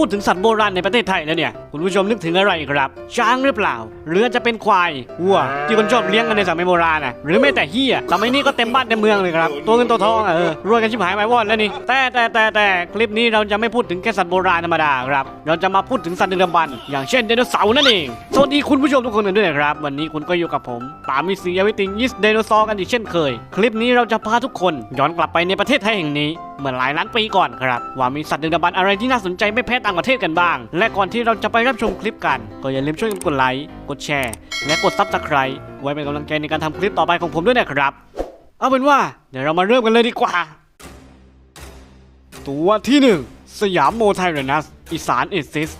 พูดถึงสัตว์โบราณในประเทศไทยแล้วเนี่ย คุณผู้ชมนึกถึงอะไรครับ ช้างหรือเปล่า หรือจะเป็นควายวัว ที่คนชอบเลี้ยงกันในสมัยโบราณอะหรือแม้แต่เฮียสมัยนี้ก็เต็มบ้านเต็มเมืองเลยครับ ตัวเงินตัวทองเออรวยกันชิบหายไปวอดแล้วนี่ แต่แต่แต่แต่คลิปนี้เราจะไม่พูดถึงแค่สัตว์โบราณธรรมดาครับ เราจะมาพูดถึงสัตว์ดึกดำบรรพ์อย่างเช่นไดโนเสาร์นั่นเอง สวัสดีคุณผู้ชมทุกคนกันด้วยนะครับ วันนี้คุณก็อยู่กับผมปามิซีอวิติงยิสไดโนเสาร์กันอีกเช่นเคย คลิปนี้เราจะพาทุกคนย้อนกลับไปในประเทศไทยแห่งนี้เมื่อหลายล้านปีก่อนครับว่ามีสัตว์ดึกดำบรรพ์อะไรที่น่าสนใจไม่แพ้ตางประเทศกันบ้าง และก่อนที่เราจะไปรับชมคลิปกัน ก็อย่าลืมช่วยกันกดไลค์ กดแชร์ และกดซับสไคร b e ไว้เป็นกำลังใจในการทำคลิปต่อไปของผมด้วยนะครับ เอาเป็นว่าเดี๋ยวเรามาเริ่มกันเลยดีกว่า ตัวที่หนึ่งสยามโมไทเรนัสอีสานเอซิส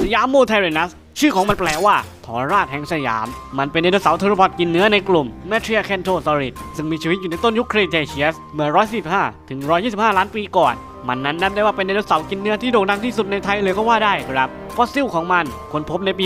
สยามโมไทเรนัสชื่อของมันแปลว่าทรราชแห่งสยาม มันเป็นไดโนเสาร์เทอร์พอดกินเนื้อในกลุ่มแมทริอาแคนโทซอริดซึ่งมีชีวิตอยู่ในต้นยุคเครเทเชียส เมื่อ 145 ถึง 125 ล้านปีก่อน มันนั้นนับได้ว่าเป็นไดโนเสาร์กินเนื้อที่โด่งดังที่สุดในไทยเลยก็ว่าได้ครับฟอสซิลของมันค้นพบในปี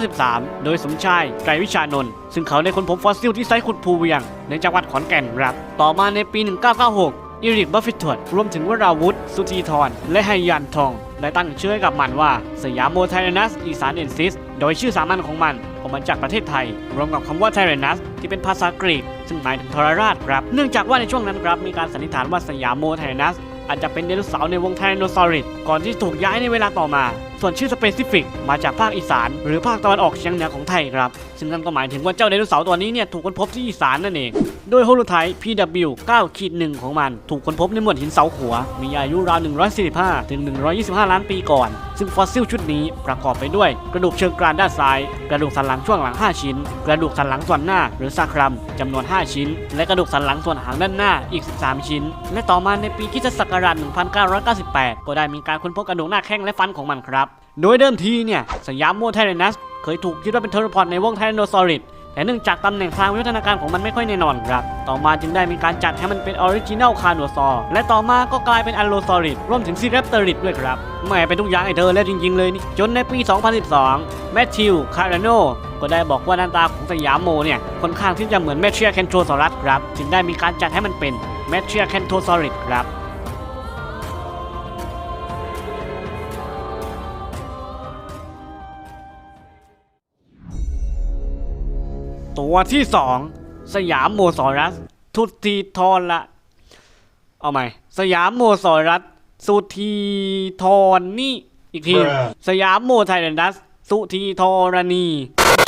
1993 โดยสมชายไกรวิชานนท์ซึ่งเขาได้ค้นพบฟอสซิลที่ไซต์ขุดภูเวียง ในจังหวัดขอนแก่นครับ ต่อมาในปี 1996 อิริกบัฟฟิตวดรวมถึงวราวุธ สุธีทรและไฮยันทอง ได้ตั้งชื่อให้กับมันว่า สยามโมไทเรนัสอีสานเอนซิส โดยชื่อสามัญของมันออกมาจากประเทศไทย รวมกับคำว่าไทเรนัสที่เป็นภาษากรีก ซึ่งหมายถึงทรราชครับ เนื่องจากว่าในช่วงนั้นครับมีการสันนิษฐานว่าสยามโมไทเรนัส อาจจะเป็นไดโนเสาร์ในวงไทโนซอริดก่อนที่ถูกย้ายในเวลาต่อมา ส่วนชื่อสเปซิฟิกมาจากภาคอีสาน หรือภาคตะวันออกเฉียงเหนือของไทยครับ ซึ่งนั่นก็หมายถึงว่าเจ้าไดโนเสาร์ตัวนี้เนี่ยถูกค้นพบที่อีสานนั่นเอง โดยโฮโลไทป์ PW 9ขีดหนึ่งของมัน ถูกค้นพบในหมวดหินเสาขัว มีอายุราว 145 ถึง 125 ล้านปีก่อน ซึ่งฟอสซิลชุดนี้ประกอบไปด้วย กระดูกเชิงกรานด้านซ้าย กระดูกสันหลังช่วงหลัง 5 ชิ้น กระดูกสันหลังส่วนหน้า หรือซาครัมจำนวน 5 ชิ้น และกระดูกสันหลังส่วนหางด้านหน้าอีก 13 ชิ้น และต่อมาในปีคริสตศักราช1998 ก็ได้มีการค้นพบกระดูกหน้าแข้งและฟันของมันครับ โดยเดิมทีเนี่ยสยามโมไทเรนัสเคยถูกคิดว่าเป็นเทอร์พอดในวงไทรโนซอริดแต่เนื่องจากตำแหน่งทางวิวัฒนาการของมันไม่ค่อยแน่นอนครับ ต่อมาจึงได้มีการจัดให้มันเป็นออริจินัลคาโนซอร์และต่อมาก็กลายเป็นอัลโลซอริดรวมถึงซีแรปเตอริดด้วยครับแม่เป็นทุกอย่างไอเธอแล้วจริง ๆ เลยนี่ จนในปี 2012 แมทธิว คาร์โนก็ได้บอกว่าหน้าตาของสยามโมเนี่ย ค่อนข้างที่จะเหมือนแมทเทียแคนโทซอรัสครับ จึงได้มีการจัดให้มันเป็นแมทเทียแคนโทซอริดครับ ตัวที่สองสยามโมซอรัสทุตีทอนละ เอาใหม่ สยามโมซอรัสสุธีทอนนี่อีกที Bruh สยามโมไทเรนัส สุธีทรณี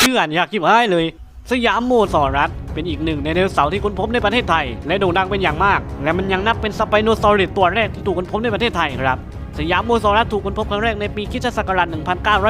ชื่ออ่านยากคิบหายเลย สยามโมซอรัสเป็นอีกหนึ่งในไดโนเสาร์ที่ค้นพบในประเทศไทย และโด่งดังเป็นอย่างมาก และมันยังนับเป็นสไปโนซอริดตัวแรกที่ถูกค้นพบในประเทศไทยครับ สยามโมซอรัสถูกค้นพบครั้งแรกในปีคริสตศักราช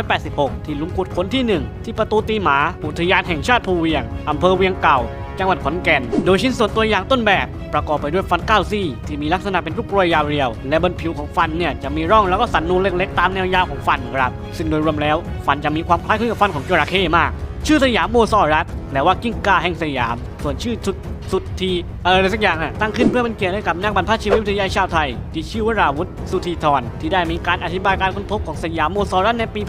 1986 ที่ลุมขุดค้นที่ 1 ที่ประตูตีหมา อุทยานแห่งชาติภูเวียง อำเภอเวียงเก่า จังหวัดขอนแก่น โดยชิ้นส่วนตัวอย่างต้นแบบ ประกอบไปด้วยฟันเก้าซี่ ที่มีลักษณะเป็นรูปกรวยยาวเรียว และบนผิวของฟันเนี่ยจะมีร่องแล้วก็สันนูนเล็กๆ ตามแนวยาวของฟันครับ ซึ่งโดยรวมแล้ว ฟันจะมีความคล้ายคลึงกับฟันของจระเข้มาก ชื่อสยามโมซอรัสแปลว่ากิ้งก่าแห่งสยาม ส่วนชื่อสุดสุดทีอะไรสักอย่างอะตั้งขึ้นเพื่อเป็นเกียรติให้กับนักบรรพชีวิตวิทยาชาวไทย ที่ชื่อว่าราวุธสุธีธรที่ได้มีการอธิบายการค้นพบของสยามโมซอรัสในปี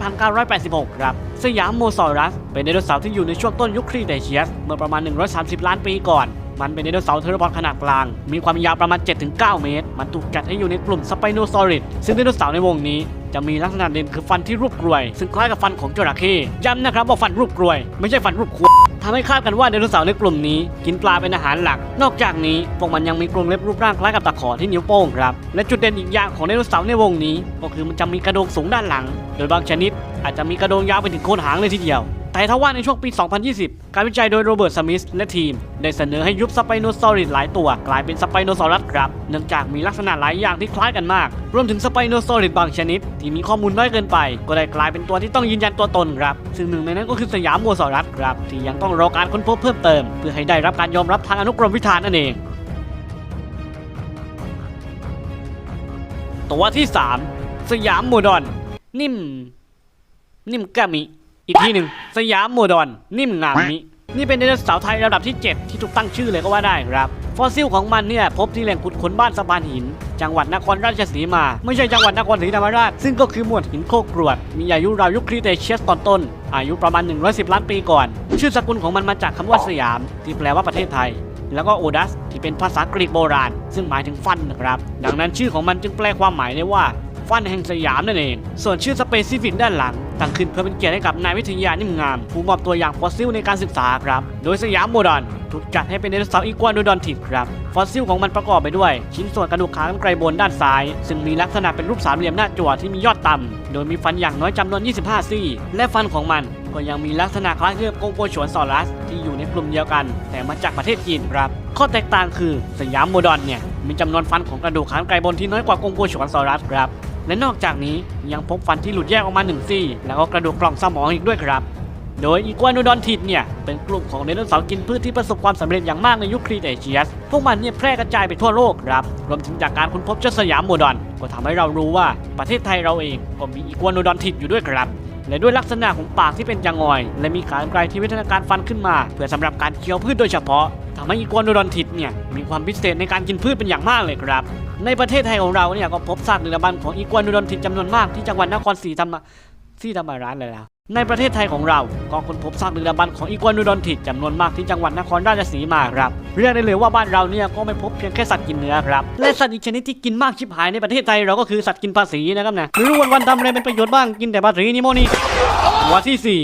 1986 ครับ สยามโมซอรัส เป็นไดโนเสาร์ที่อยู่ในช่วงต้นยุคครีเทเชียสเมื่อประมาณ 130 ล้านปีก่อนมันเป็นไดโนเสาร์เทอร์บอดขนาดกลาง มีความยาวประมาณ 7-9 เมตร มันถูกจัดให้อยู่ในกลุ่มสไปโนซอริดซึ่งไดโนเสาร์ในวงนี้ จะมีลักษณะเด่นคือฟันที่รูปกรวย ซึ่งคล้ายกับฟันของจระเข้ย้ำนะครับว่าฟันรูปกรวย ไม่ใช่ฟันรูปควทำให้คาดกันว่าไดโนเสาร์ในกลุ่มนี้ กินปลาเป็นอาหารหลัก นอกจากนี้พวกมันยังมีกรงเล็บรูปร่างคล้ายกับตะขอที่นิ้วโป้งครับ และจุดเด่นอีกอย่างของไดโนเสาร์ในวงนี้ ก็คือมันจะมีกระโดงสูงด้านหลัง โดยบางชนิดอาจจะมีกระโดงยาวไปถึงโคนหางเลยทีเดียว แต่ถ้าว่าในช่วงปี 2020 การวิจัยโดยโรเบิร์ต สมิธและทีม ได้เสนอให้ยุบสไปโนซอริดหลายตัว กลายเป็นสไปโนซอรัสครับ เนื่องจากมีลักษณะหลายอย่างที่คล้ายกันมาก รวมถึงสไปโนซอริดบางชนิด ที่มีข้อมูลน้อยเกินไป ก็ได้กลายเป็นตัวที่ต้องยืนยันตัวตนครับ ซึ่งหนึ่งในนั้นก็คือสยามโมซอรัสครับที่ยังต้องรอการค้นพบเพิ่มเติม เพื่อให้ได้รับการยอมรับทางอนุกรมวิธานนั่นเองตัวที่ 3 สยามโมดอน นิ่ม นิ่มกามิ อีกที่หนึ่งสยามโมดอนนิ่มงามมินี่เป็นไดโนเสาร์ไทยระดับที่ 7 ที่ถูกตั้งชื่อเลยก็ว่าได้ครับ ฟอสซิลของมันเนี่ยพบที่แหล่งขุดค้นบ้านสะพานหิน จังหวัดนครราชสีมา ไม่ใช่จังหวัดนครศรีธรรมราช ซึ่งก็คือหมวดหินโคกรวด มีอายุราวยุคครีเทเชียสตอนต้น อายุประมาณ 110 ล้านปีก่อน ชื่อสกุลของมันมาจากคำว่าสยาม ที่แปลว่าประเทศไทยแล้วก็โอดัสที่เป็นภาษากรีกโบราณ ซึ่งหมายถึงฟันนะครับ ดังนั้นชื่อของมันจึงแปลความหมายได้ว่า ฟันแห่งสยามนั่นเอง ส่วนชื่อสเปซิฟิกด้านหลัง ตั้งขึ้นเพื่อเป็นเกียรติให้กับนายวิทยานิ่มงาม ผู้มอบตัวอย่างฟอสซิลในการศึกษาครับ โดยสยามโมดร์นถูกจัดให้เป็นไดโนเสาร์อีกวโนดอนทิดครับฟอสซิลของมันประกอบไปด้วย ชิ้นส่วนกระดูกขากรรไกรบนด้านซ้าย ซึ่งมีลักษณะเป็นรูปสามเหลี่ยมหน้าจั่วที่มียอดต่ำโดยมีฟันอย่างน้อยจำนวน 25 ซี่ และฟันของมันก็ยังมีลักษณะคล้ายกับกงโปชวนซอรัส ที่อยู่ในกลุ่มเดียวกัน แต่มาจากประเทศจีนครับ ข้อแตกต่างคือสยามโมดอนเนี่ยมีจำนวนฟันของกระดูกขากรรไกรบนที่น้อยกว่ากงโปชวนซอรัสครับ และนอกจากนี้ยังพบฟันที่หลุดแยกออกมาหนึ่งซี่ แล้วก็กระดูกกล่องสมองอีกด้วยครับ โดยอีกัวโนดอนทิดเนี่ย เป็นกลุ่มของไดโนเสาร์กินพืชที่ประสบความสำเร็จอย่างมากในยุคครีเทเชียส พวกมันเนี่ยแพร่กระจายไปทั่วโลกครับ รวมถึงจากการค้นพบเจ้าสยามโมดอน ก็ทำให้เรารู้ว่าประเทศไทยเราเองก็มีอีกัวโนดอนทิดอยู่ด้วยครับ และด้วยลักษณะของปากที่เป็นยางอ่อย และมีขากรไกรที่วิทยาการฟันขึ้นมา เพื่อสำหรับการเคี้ยวพืชโดยเฉพาะทำให้อีกัวโนดอนทิดเนี่ยมีความพิเศษในการกินพืชเป็นอย่างมากเลยครับ ในประเทศไทยของเราเนี่ยก็พบซากดึกดำบรรพ์ของอีกัวโนดอนทิดจำนวนมากที่จังหวัดนครศรีธรรมศรีธรรมราชเลยแล้ว ในประเทศไทยของเราก็ค้นพบซากดึกดำบรรพ์ของอีกัวโนดอนทิดจำนวนมากที่จังหวัดนครราชสีมาครับ เรียกได้เลยว่าบ้านเราเนี่ยก็ไม่พบเพียงแค่สัตว์กินเนื้อครับ และสัตว์อีกชนิดที่กินมากชิบหายในประเทศไทยเราก็คือสัตว์กินภาษีนะครับนะไม่รู้วันๆทำอะไรเป็นประโยชน์บ้างกินแต่ภาษีนี่โมนี่หัวที่สี่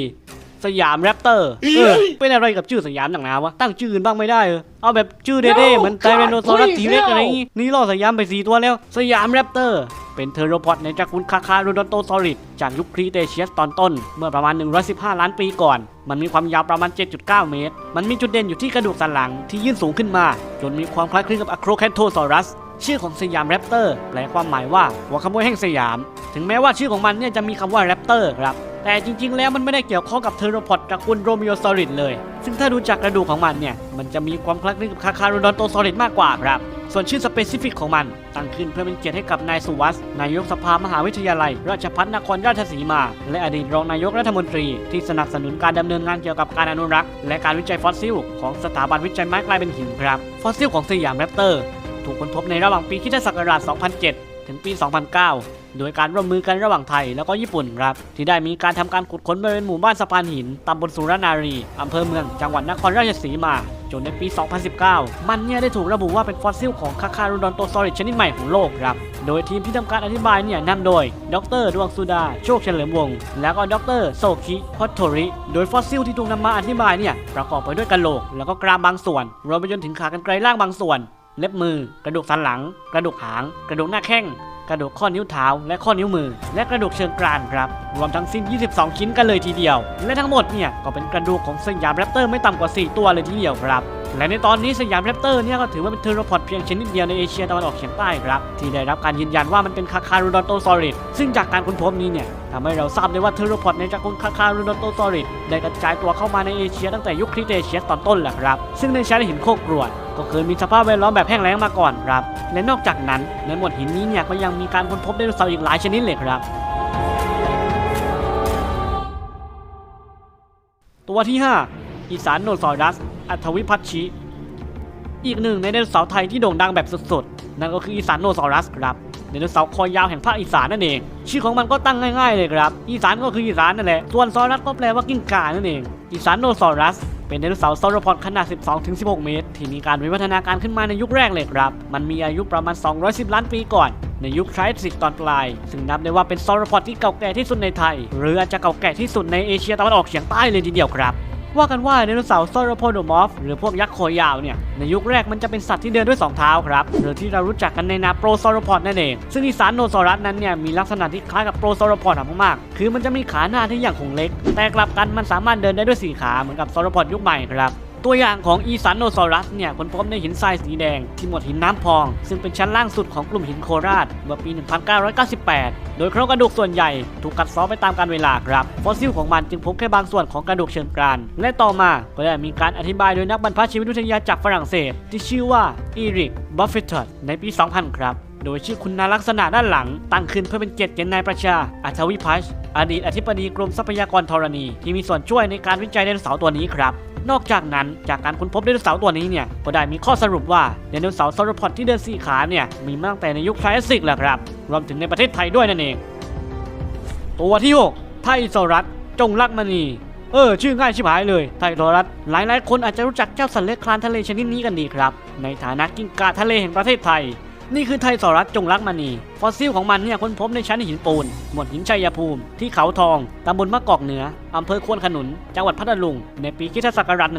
สยามแรปเตอร์เออเป็นอะไรกับชื่อสยามหนักหนาวะตั้งชื่ออื่นบ้างไม่ได้เออเอาแบบชื่อเท่ๆเหมือนไทแรนโนซอรัสทีเร็กอะไรอย่างงี้นี่ล่อสยามไปสี่ตัวแล้ว สยามแรปเตอร์ เป็นเทอโรพอดในตระกูลคาคารูดอนโตซอริดจากยุคครีเทเชียสตอนต้น เมื่อประมาณ 115 ล้านปีก่อน มันมีความยาวประมาณ 7.9 เมตร มันมีจุดเด่นอยู่ที่กระดูกสันหลังที่ยื่นสูงขึ้นมา จนมีความคล้ายคลึงกับอะโครแคนโทซอรัสชื่อของสยามแรปเตอร์แปลความหมายว่าหัวขโมยแห่งสยาม ถึงแม้ว่าชื่อของมันเนี่ยจะมีคำว่าแรปเตอร์ครับ แต่จริง ๆ แล้วมันไม่ได้เกี่ยวข้องกับเทอโรพอดตระกูลโรมิโอซอริดเลย ซึ่งถ้าดูจากกระดูกของมันเนี่ย มันจะมีความคล้ายคลึงกับคาคารูดอนโตซอริดมากกว่าครับ ส่วนชื่อสเปซิฟิกของมัน ตั้งขึ้นเพื่อเป็นเกียรติให้กับนายสุวัสด์นายกสภามหาวิทยาลัย ราชภัฏนครราชสีมา และอดีตรองนายกรัฐมนตรี ที่สนับสนุนการดำเนินงานเกี่ยวกับการอนุรักษ์ และการวิจัยฟอสซิล ของสถาบันวิจัยไม้กลายเป็นหินครับ ฟอสซิลของสยามแรปเตอร์ ถูกค้นพบในระหว่างปีคิศักราช 2007 ถึงปี 2009 โดยการร่วมมือกันระหว่างไทยแล้วก็ญี่ปุ่นครับที่ได้มีการทำการขุดค้นบริเวณหมู่บ้านสะพานหินตำบลสุรนารีอำเภอเมืองจังหวัดนครราชสีมาจนในปี 2019 มันเนี่ยได้ถูกระบุว่าเป็นฟอสซิลของคาคารูดอนโตซอริดชนิดใหม่ของโลกครับ โดยทีมที่ทำการอธิบายเนี่ยนำโดย ดร ดวงสุดา โชคเฉลิมวงศ์ แล้วก็ดร โซคิพอตโทริ โดยฟอสซิลที่ถูกนำมาอธิบายเนี่ยประกอบไปด้วยกะโหลก แล้วก็กรามบางส่วน รวมไปจนถึงขากรรไกรล่างบางส่วน เล็บมือ กระดูกสันหลัง กระดูกหาง กระดูกหน้าแข้ง กระดูกข้อนิ้วเท้า และข้อนิ้วมือ และกระดูกเชิงกรานครับ รวมทั้งสิ้น 22 ชิ้นกันเลยทีเดียว และทั้งหมดเนี่ยก็เป็นกระดูกของสยามแรปเตอร์ไม่ต่ำกว่า 4 ตัวเลยทีเดียวครับ และในตอนนี้สยามแรปเตอร์เนี่ยก็ถือว่าเป็นเทอร์โรพอดเพียงชนิดเดียวในเอเชียตะวันออกเฉียงใต้ครับที่ได้รับการยืนยันว่ามันเป็นคาคารูดอนโตซอริดซึ่งจากการค้นพบนี้เนี่ยทำให้เราทราบได้ว่าเทอร์โรพอดในตระกูลคาคารูดอนโตซอริดได้กระจายตัวเข้ามาในเอเชียตั้งแต่ยุคคริเทเชียสตอนต้นแหละครับ ซึ่งในชั้นหินโคกรวดก็เคยมีสภาพแวดล้อมแบบแห้งแล้งมาก่อนครับ และนอกจากนั้นในหมวดหินนี้เนี่ยก็ยังมีการค้นพบไดโนเสาร์อีกหลายชนิดเลยครับตัวที่ 5 อีสานโนซอรัส อัทวิพัชชิอีกหนึ่งในไดโนเสาร์ไทยที่โด่งดังแบบสุดๆ นั่นก็คืออีสานโนซอรัสครับไดโนเสาร์คอยาวแห่งภาคอีสานนั่นเอง ชื่อของมันก็ตั้งง่ายๆเลยครับ อีสานก็คืออีสานนั่นแหละ ส่วนซอรัสก็แปลว่ากิ้งก่านั่นเอง อีสานโนซอรัส เป็นไดโนเสาร์ซอรพอดขนาด 12-16 เมตร ที่มีการวิวัฒนาการขึ้นมาในยุคแรกเลยครับ มันมีอายุประมาณ 210 ล้านปีก่อน ในยุคไทรสิกตอนปลาย ซึ่งนับได้ว่าเป็นซอรพอดที่เก่าแก่ที่สุดในไทย หรืออาจจะเก่าแก่ที่สุดในเอเชียตะวันออกเฉียงใต้เลยทีเดียวครับ ว่ากันว่าไดโนเสาร์โซโรโพโดมอฟหรือพวกยักษ์คอยาวเนี่ย ในยุคแรกมันจะเป็นสัตว์ที่เดินด้วย 2 เท้าครับ หรือที่เรารู้จักกันในนามโปรโซโรพอดนั่นเอง ซึ่งอีสานโนซอรัสนั้นเนี่ย มีลักษณะที่คล้ายกับโปรโซโรพอดมากๆ คือมันจะมีขาหน้าที่อย่างคงเล็ก แต่กลับกันมันสามารถเดินได้ด้วยสี่ขาเหมือนกับโซโรพอดยุคใหม่ครับ ตัวอย่างของอีสานโนซอรัสเนี่ยค้นพบในหินทรายสีแดงที่หมดหินน้ำพอง ซึ่งเป็นชั้นล่างสุดของกลุ่มหินโคราชเมื่อปี 1998 โดยโครงกระดูกส่วนใหญ่ถูกกัดเซ้อไปตามกาลเวลาครับ ฟอสซิลของมันจึงพบแค่บางส่วนของกระดูกเชิงกราน และต่อมาก็ได้มีการอธิบายโดยนักบรรพชีววิทยาจากฝรั่งเศส ที่ชื่อว่าอีริกบัฟเฟตต์ในปี 2000 ครับโดยชื่อคุณลักษณะด้านหลัง ตั้งขึ้นเพื่อเป็นเกียรติแก่นายประชา อัธวิพัชอดีตอธิบดีกรมทรัพยากรธรณี ที่มีส่วนช่วยในการวิจัยไดโนเสาร์ตัวนี้ครับ นอกจากนั้นจากการค้นพบไดโนเสาร์ตัวนี้เนี่ยก็ได้มีข้อสรุปว่าไดโนเสาร์ซอรพอดที่เดินสี่ขาเนี่ยมีมาตั้งแต่ในยุคไทรอสซิกแหละครับ รวมถึงในประเทศไทยด้วยนั่นเอง ตัวที่ 6 ไทโซรัสจงรักมณีเออชื่อง่ายชิบหายเลยไทโซรัสหลายๆคนอาจจะรู้จักเจ้าสัตว์เลื้อยคลานทะเลชนิดนี้กันดีครับ ในฐานะกิ้งก่าทะเลแห่งประเทศไทย นี่คือไทซอรัสจงรักมณี ฟอสซิลของมันเนี่ยค้นพบในชั้นหินปูน หมวดหินชัยภูมิ ที่เขาทอง ตำบลมะกอกเหนือ อำเภอควนขนุน จังหวัดพัทลุง ในปีคิศักราช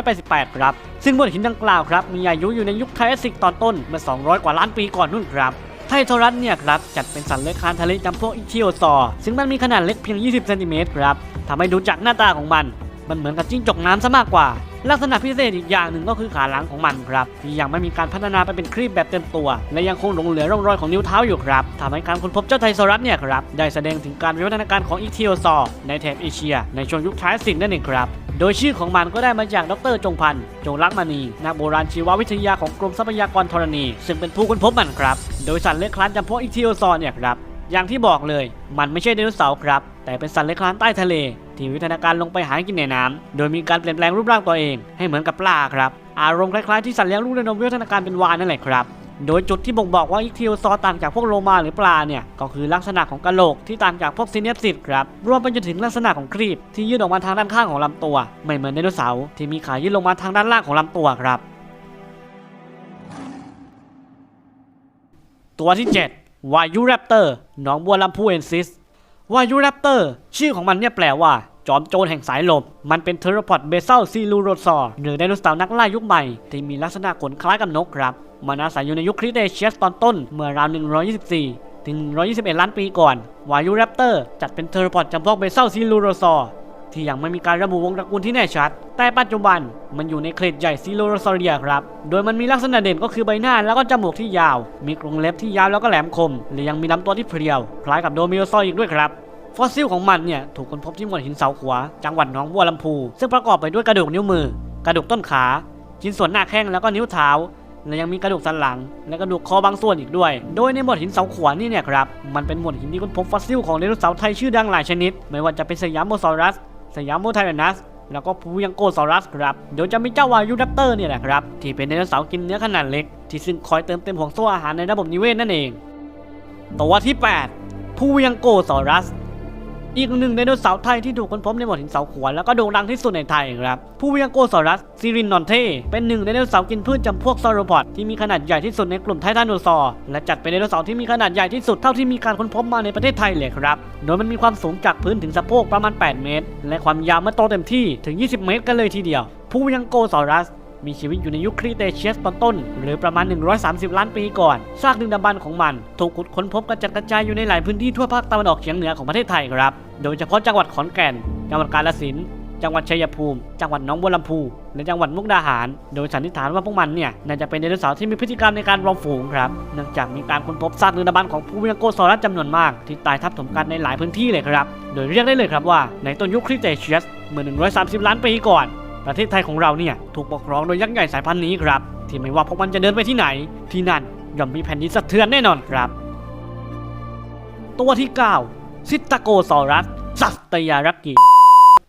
1988 ครับ ซึ่งหมวดหินดังกล่าวครับ มีอายุอยู่ในยุคไทรอสซิกตอนต้นเมื่อ 200 กว่าล้านปีก่อนนู่นครับไททอรัสเนี่ยครับจัดเป็นสัตว์เลื้อยคลานทะเลจำพวกอิคิโอซอร์ซึ่งมันมีขนาดเล็กเพียง 20 เซนติเมตรครับทำให้ดูจากหน้าตาของมัน มันเหมือนกับจิ้งจกน้ำซะมากกว่า ลักษณะพิเศษอีกอย่างหนึ่งก็คือขาหลังของมันครับที่ยังไม่มีการพัฒนาไปเป็นครีบแบบเต็มตัว และยังคงหลงเหลือร่องรอยของนิ้วเท้าอยู่ครับทำให้การค้นพบเจ้าไทซอรัสเนี่ยครับได้แสดงถึงการวิวัฒนาการของอิคิโอซอร์ในแถบเอเชีย ในช่วงยุคทรายสิกนั่นเองครับโดยชื่อของมันก็ได้มาจากดรจงพันธ์จงรักมณีนักโบราณชีววิทยาของกรมทรัพยากรธรณี ซึ่งเป็นผู้ค้นพบมันครับ โดยสัตว์เลื้อยคลานจำพวกอิคิโอซอร์เนี่ยครับอย่างที่บอกเลย มันไม่ใช่ไดโนเสาร์ครับ แต่เป็นสัตว์เลื้อยคลานใต้ทะเล ที่วิวัฒนาการลงไปหากินในน้ำโดยมีการเปลี่ยนแปลงรูปร่างตัวเองให้เหมือนกับปลาครับ อารมณ์คล้ายๆที่สัตว์เลี้ยงลูกด้วยนมวิวัฒนาการเป็นวาฬนั่นแหละครับ โดยจุดที่บ่งบอกว่าอิคทิโอซอต่างจากพวกโลมาหรือปลาเนี่ย ก็คือลักษณะของกระโหลกที่ต่างจากพวกซีเนปซิสครับ รวมไปจนถึงลักษณะของครีบที่ยื่นออกมาทางด้านข้างของลำตัว ไม่เหมือนไดโนเสาร์ที่มีขายื่นลงมาทางด้านล่างของลำตัวครับ ตัวที่ 7วายุแรปเตอร์หนองบัวลำพูเอนซิส วายูแรปเตอร์ชื่อของมันเนี่ยแปลว่า จอมโจรแห่งสายลม มันเป็นเทอร์พอดเบซัลซีลูโรซอร์หรือไดโนเสาร์นักล่ายุคใหม่ ที่มีลักษณะขนคล้ายกับนกครับ มันอาศัยอยู่ในยุคคริเตเชียสตอนต้นเมื่อราว 124 ถึง 121 ล้านปีก่อนวายูแรปเตอร์จัดเป็นเทอร์พอดจำพวกเบซัลซีลูโรซอร์ ที่ยังไม่มีการระบุวงตระกูลที่แน่ชัด แต่ปัจจุบันมันอยู่ในเครดใหญ่ซิโลโรซอเรียครับ โดยมันมีลักษณะเด่นก็คือใบหน้าแล้วก็จมูกที่ยาว มีกรงเล็บที่ยาวแล้วก็แหลมคม และยังมีลำตัวที่เพรียว คล้ายกับโดมิโอซอยอีกด้วยครับฟอสซิลของมันเนี่ยถูกค้นพบที่หมวดหินเสาขวาจังหวัดหนองบัวลำพู ซึ่งประกอบไปด้วยกระดูกนิ้วมือ กระดูกต้นขาชิ้นส่วนหน้าแข้งแล้วก็นิ้วเท้าและยังมีกระดูกสันหลัง และกระดูกคอบางส่วนอีกด้วย โดยในหมวดหินเสาขวานี่เนี่ยครับ มันเป็นหมวดหินที่ค้นพบฟอสซิลของไดโนเสาร์ไทยชื่อดังหลายชนิด ไม่ว่าจะเป็นสยามโมซอรัส สยามโมไทแรนัสแล้วก็ภูยังโกซอรัสครับ เดี๋ยวจะมีเจ้าวายุแรปเตอร์เนี่ยแหละครับ ที่เป็นไดโนเสาร์กินเนื้อขนาดเล็ก ที่ซึ่งคอยเติมเต็มห่วงโซ่อาหารในระบบนิเวศนั่นเอง ตัวที่ 8ภูยังโกซอรัส อีกหนึ่งไดโนเสาร์ไทยที่ถูกค้นพบในหมวดหินเสาขวานแล้วก็โด่งดังที่สุดในไทยครับผู้วียงโกซอรัสซิรินนอนเทเป็นหนึ่งไดโนเสาร์กินพืชจำพวกซอโรพอดที่มีขนาดใหญ่ที่สุดในกลุ่มไททันโนซอร์และจัดเป็นไดโนเสาร์ที่มีขนาดใหญ่ที่สุดเท่าที่มีการค้นพบมาในประเทศไทยเลยครับโดยมันมีความสูงจากพื้นถึงสะโพกประมาณ 8 เมตร และความยาวเมื่อโตเต็มที่ถึง 20 เมตรกันเลยทีเดียวผู้วียงโกซอรัส มีชีวิตอยู่ในยุคครีเตเชียสตอนต้น หรือประมาณ 130 ล้านปีก่อน ซากดึกดำบรรของมัน ถูกขุดค้นพบกระจัดกระจายอยู่ในหลายพื้นที่ทั่วภาคตะวันออกเฉียงเหนือของประเทศไทยครับ โดยเฉพาะจังหวัดขอนแก่น จังหวัดกาฬสินธุ์จังหวัดชัยภูมิ จังหวัดหนองบัวลำพูและจังหวัดมุกดาหาร โดยสันนิษฐานว่าพวกมันเนี่ยน่าจะเป็นไดโนเสาร์ที่มีพฤติกรรมในการรวมฝูงครับ เนื่องจากมีการค้นพบซากดึกดำบรรพ์ของผู้มีโกซอรัสจำนวนมาก ที่ตายทับถมกันในหลายพื้นที่เลยครับ โดยเรียกได้เลยครับว่าในต้นยุคคริเตเชียสเมื่อ130 ล้านปีก่อน ประเทศไทยของเราเนี่ยถูกปกครองโดยยักษ์ใหญ่สายพันธุ์นี้ครับ ที่ไม่ว่าพวกมันจะเดินไปที่ไหน ที่นั่นย่อมมีแผ่นดินสะเทือนแน่นอนครับ ตัวที่ 9 ซิตาโกซอรัสสัตยารักกี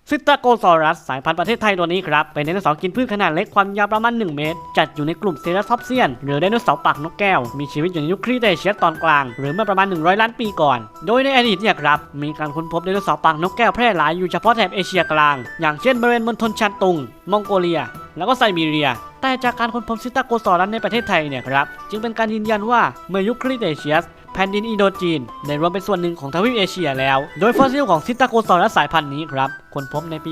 ซิตาโกซอรัสสายพันธุ์ประเทศไทยตัวนี้ครับ เป็นไดโนเสาร์กินพืชขนาดเล็กความยาวประมาณ 1 เมตร จัดอยู่ในกลุ่มเซราทอปเซียน หรือไดโนเสาร์ปากนกแก้ว มีชีวิตอยู่ในยุคครีเตเชียสตอนกลาง หรือเมื่อประมาณ 100 ล้านปีก่อน โดยในอดีตเนี่ยครับ มีการค้นพบไดโนเสาร์ปากนกแก้วแพร่หลายอยู่เฉพาะแถบเอเชียกลาง อย่างเช่นบริเวณมณฑลชันตุง มองโกเลีย แล้วก็ไซบีเรียแต่จากการค้นพบซิตาโกซอรัสในประเทศไทยเนี่ยครับจึงเป็นการยืนยันว่าเมื่อยุคครีเตเชียส แผ่นดินอินโดจีนได้รวมเป็นส่วนหนึ่งของทวีปเอเชียแล้ว โดยฟอสซิลของซิตาโกซอรัสสายพันธุ์นี้ครับค้นพบในปี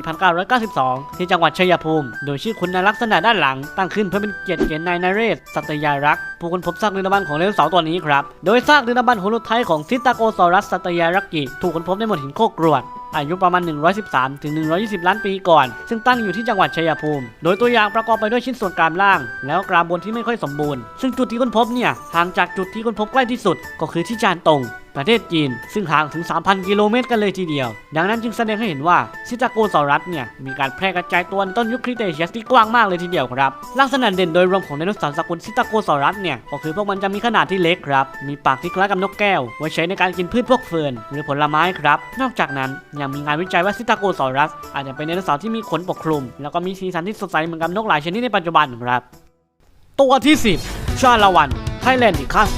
1992 ที่จังหวัดชัยภูมิ โดยชื่อคุณลักษณะด้านหลัง ตั้งขึ้นเพื่อเป็นเกียรติแก่นายนาเรศ สัตยารักษ์ ผู้ค้นพบซากดึกดำบรรพ์ของไดโนเสาร์ตัวนี้ครับ โดยซากดึกดำบรรพ์โฮโลไทป์ของซิตาโกซอรัสสัตยารักษ์ถูกค้นพบในหมดหินโคกรวด อายุประมาณ 113 ถึง 120 ล้านปีก่อน ซึ่งตั้งอยู่ที่จังหวัดชัยภูมิ โดยตัวอย่างประกอบไปด้วยชิ้นส่วนกรามล่าง แล้วก็กรามบนที่ไม่ค่อยสมบูรณ์ ซึ่งจุดที่ค้นพบเนี่ยห่างจากจุดที่ค้นพบใกล้ที่สุดก็คือที่จานตง ประเทศจีน ซึ่งห่างถึง 3,000 กิโลเมตรกันเลยทีเดียว ดังนั้นจึงแสดงให้เห็นว่าซิตาโกซอรัสเนี่ยมีการแพร่กระจายตัวในต้นยุคคริเตเชียสที่กว้างมากเลยทีเดียวครับ ลักษณะเด่นโดยรวมของไดโนเสาร์สกุลซิตาโกซอรัสเนี่ยก็คือพวกมันจะมีขนาดที่เล็กครับ มีปากที่คล้ายกับนกแก้ว ไว้ใช้ในการกินพืชพวกเฟิร์นหรือผลไม้ครับ นอกจากนั้นยังมีงานวิจัยว่าซิตาโกซอรัส อาจจะเป็นไดโนเสาร์ที่มีขนปกคลุม แล้วก็มีสีสันที่สดใสเหมือนกับนกหลายชนิดในปัจจุบันครับ ตัวที่ 10 ชาละวันไทแลนดิคัส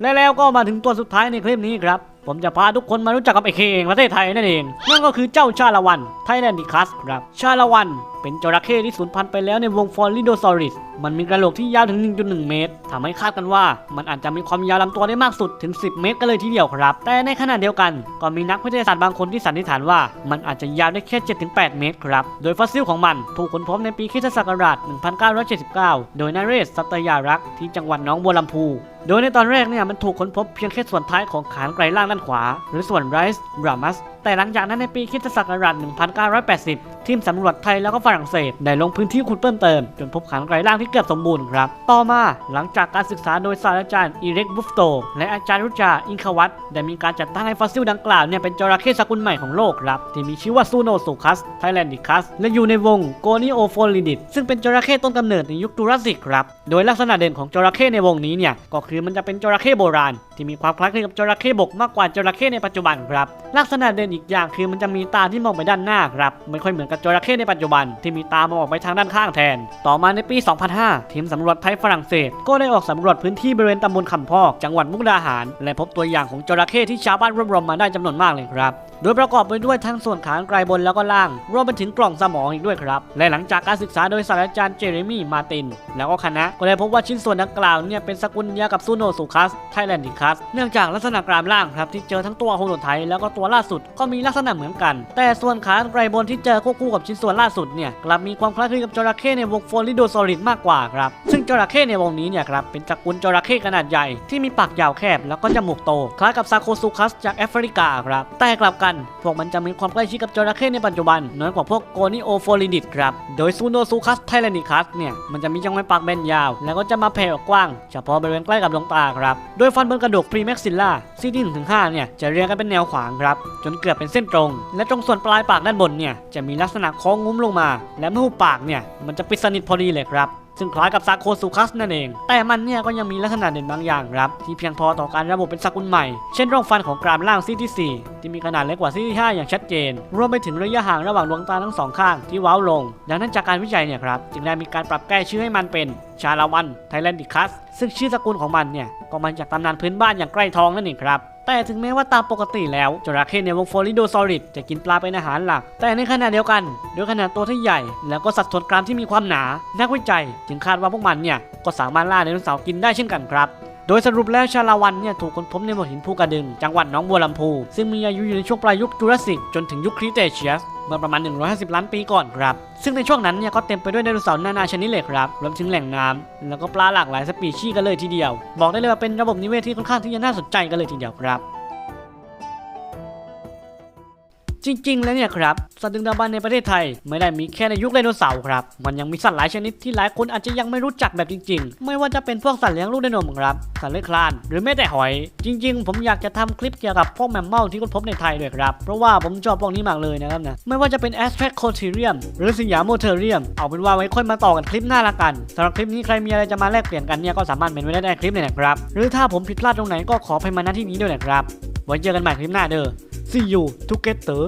และแล้วก็มาถึงตัวสุดท้ายในคลิปนี้ครับ ผมจะพาทุกคนมารู้จักกับไอเคเองประเทศไทยนั่นเองนั่นก็คือเจ้าชาละวันไทแลนดิคัสครับ ชาละวัน เป็นจระเข้ที่สูญพันธุ์ไปแล้วในวงฟอริโดซอริส มันมีกระโหลกที่ยาวถึง 1.1 เมตรทำให้คาดกันว่า มันอาจจะมีความยาวลำตัวได้มากสุดถึง 10 เมตรกันเลยทีเดียวครับ แต่ในขณะเดียวกัน ก็มีนักวิทยาศาสตร์บางคนที่สันนิษฐานว่า มันอาจจะยาวได้แค่ 7-8 เมตรครับ โดยฟอสซิลของมันถูกค้นพบในปีคริสตศักราช1979 โดยนายเรศสัตยารักษ์ที่จังหวัดหนองบัวลำพูโดยในตอนแรกเนี่ยมันถูกค้นพบเพียงแค่ส่วนท้ายของขานไกลล่างด้านขวา หรือส่วนไรส์บรามัส แต่หลังจากนั้นในปีคริสตศักราช 1980 ทีมสำรวจไทยแล้วก็ฝรั่งเศสได้ลงพื้นที่ขุดเพิ่มเติม จนพบขานไกลล่างที่เกือบสมบูรณ์ครับ ต่อมาหลังจากการศึกษาโดยศาสตราจารย์อีเร็กบุฟโต และอาจารย์รุจาอิงควัตได้มีการจัดตั้งให้ฟอสซิลดังกล่าวเนี่ยเป็นจระเข้สกุลใหม่ของโลกครับที่มีชื่อว่าซูโนสุคัสไทแลนดิคัสและอยู่ในวงโกนิโอโฟลิดิดซึ่งเป็นจระเข้ต้นกำเนิดในยุคจูราสสิกครับโดยลักษณะเด่นของจระเข้ในวงนี้เนี่ยก็คือมันจะเป็นจระเข้โบราณ ที่มีความคล้ายคลึงกับจระเข้บกมากกว่าจระเข้ในปัจจุบันครับ ลักษณะเด่นอีกอย่างคือมันจะมีตาที่มองไปด้านหน้าครับไม่ค่อยเหมือนกับจระเข้ในปัจจุบัน ที่มีตามองออกไปทางด้านข้างแทน ต่อมาในปี 2005 ทีมสำรวจไทยฝรั่งเศส ก็ได้ออกสำรวจพื้นที่บริเวณตำบลคำพอกจังหวัดมุกดาหาร และพบตัวอย่างของจระเข้ที่ชาวบ้านรวบรวมมาได้จำนวนมากเลยครับ โดยประกอบไปด้วยทั้งส่วนขาไกลบนแล้วก็ล่าง รวมไปถึงกล่องสมองอีกด้วยครับ และหลังจากการศึกษาโดยศาสตราจารย์เจเรมี่มาติน แล้วก็คณะก็ได้พบว่าชิ้นส่วนดังกล่าวเนี่ยเป็นสกุลเดียวกับซูโนสุคัสไทแลนดิคัสเนื่องจากลักษณะกรามล่างครับที่เจอทั้งตัวโฮโลไทแล้วก็ตัวล่าสุดก็มีลักษณะเหมือนกัน แต่ส่วนขาไกลบนที่เจอควบคู่กับชิ้นส่วนล่าสุดเนี่ยกลับมีความคล้ายคลึงกับจระเข้ในวงโฟลิโดซอริดมากกว่าครับ จระเข้ในวงนี้เนี่ยครับเป็นตระกูลจระเข้ขนาดใหญ่ที่มีปากยาวแคบแล้วก็จมูกโตคล้ายกับซาโคซูคัสจากแอฟริกาครับแต่กลับกันพวกมันจะมีความใกล้ชิดกับจระเข้ในปัจจุบันน้อยกว่าพวกโกนิโอโฟลิดิดครับโดยซูโนซูคัสไทแลนิคัสเนี่ยมันจะมีจังหวะปากแบนยาว แล้วก็จะมาแผ่ออกกว้างเฉพาะบริเวณใกล้กับดวงตาครับโดยฟันบนกระดูกพรีแม็กซิลล่าซี่ที่1ถึง5เนี่ยจะเรียงกันเป็นแนวขวางครับจนเกือบเป็นเส้นตรง และตรงส่วนปลายปากด้านบนเนี่ยจะมีลักษณะโค้งงุ้มลงมา และเมื่อหุบปากเนี่ยมันจะปิดสนิทพอดีเลยครับ ซึ่งคล้ายกับซาโคซูคัสนั่นเอง แต่มันเนี่ยก็ยังมีลักษณะเด่นบางอย่างครับ ที่เพียงพอต่อการระบุเป็นสกุลใหม่ เช่นร่องฟันของกรามล่างซี่ที่ 4 ที่มีขนาดเล็กกว่าซี่ที่ 5 อย่างชัดเจน รวมไปถึงระยะห่างระหว่างดวงตาทั้งสองข้างที่ว้าวลง ดังนั้นจากการวิจัยเนี่ยครับจึงได้มีการปรับแก้ชื่อให้มันเป็นชาลาวันไทแลนดิคัสซึ่งชื่อสกุลของมันเนี่ยก็มาจากตำนานพื้นบ้านอย่างใกล้ทองนั่นเองครับ แต่ถึงแม้ว่าตามปกติแล้วจระเข้ในวงโฟลิโดซอริดจะกินปลาเป็นอาหารหลัก แต่ในขณะเดียวกันด้วยขนาดตัวที่ใหญ่ แล้วก็สัดส่วนกรามที่มีความหนา นักวิจัย จึงคาดว่าพวกมันเนี่ยก็สามารถล่าไดโนเสาร์กินได้เช่นกันครับโดยสรุปแล้วชาลาวันเนี่ยถูกค้นพบในหมดหินภูกระดึง จังหวัดหนองบัวลำพู ซึ่งมีอายุอยู่ในช่วงปลายยุคจูราสสิกจนถึงยุคคริเตเชียส เมื่อประมาณ 150 ล้านปีก่อนครับ ซึ่งในช่วงนั้นเนี่ยก็เต็มไปด้วยไดโนเสาร์นานาชนิดเลยครับ รวมถึงแหล่งน้ำแล้วก็ปลาหลากหลายสปีชีส์กันเลยทีเดียว บอกได้เลยว่าเป็นระบบนิเวศที่ค่อนข้างที่จะน่าสนใจกันเลยทีเดียวครับ จริง ๆ แล้วเนี่ยครับสัตว์ดึกดำบรรในประเทศไทย ไม่ได้มีแค่ในยุคไดโนเสาร์ครับ มันยังมีสัตว์หลายชนิดที่หลายคนอาจจะยังไม่รู้จักแบบจริง ๆ ไม่ว่าจะเป็นพวกสัตว์เลี้ยงลูกด้วยนมครับสัตว์เลื้อยคลาน หรือแม้แต่หอย จริง ๆ ผมอยากจะทำคลิปเกี่ยวกับพวกแมมเมลที่ค้นพบในไทยด้วยครับ เพราะว่าผมชอบพวกนี้มากเลยนะครับนะไม่ว่าจะเป็นแอสแทรคโคเทเรียมหรือสยามโมเทเรียมเอาเป็นว่าไว้ค่อยมาต่อกันคลิปหน้าละกันสำหรับคลิปนี้ใครมีอะไรจะมาแลกเปลี่ยนกันเนี่ยก็สามารถเมนไว้ได้ในคลิปเลยนะครับหรือถ้าผมผิดพลาดตรงไหนก็ขออภัยมาณที่นี้ด้วยนะครับไว้เจอกันใหม่คลิปหน้าเด้อ See you together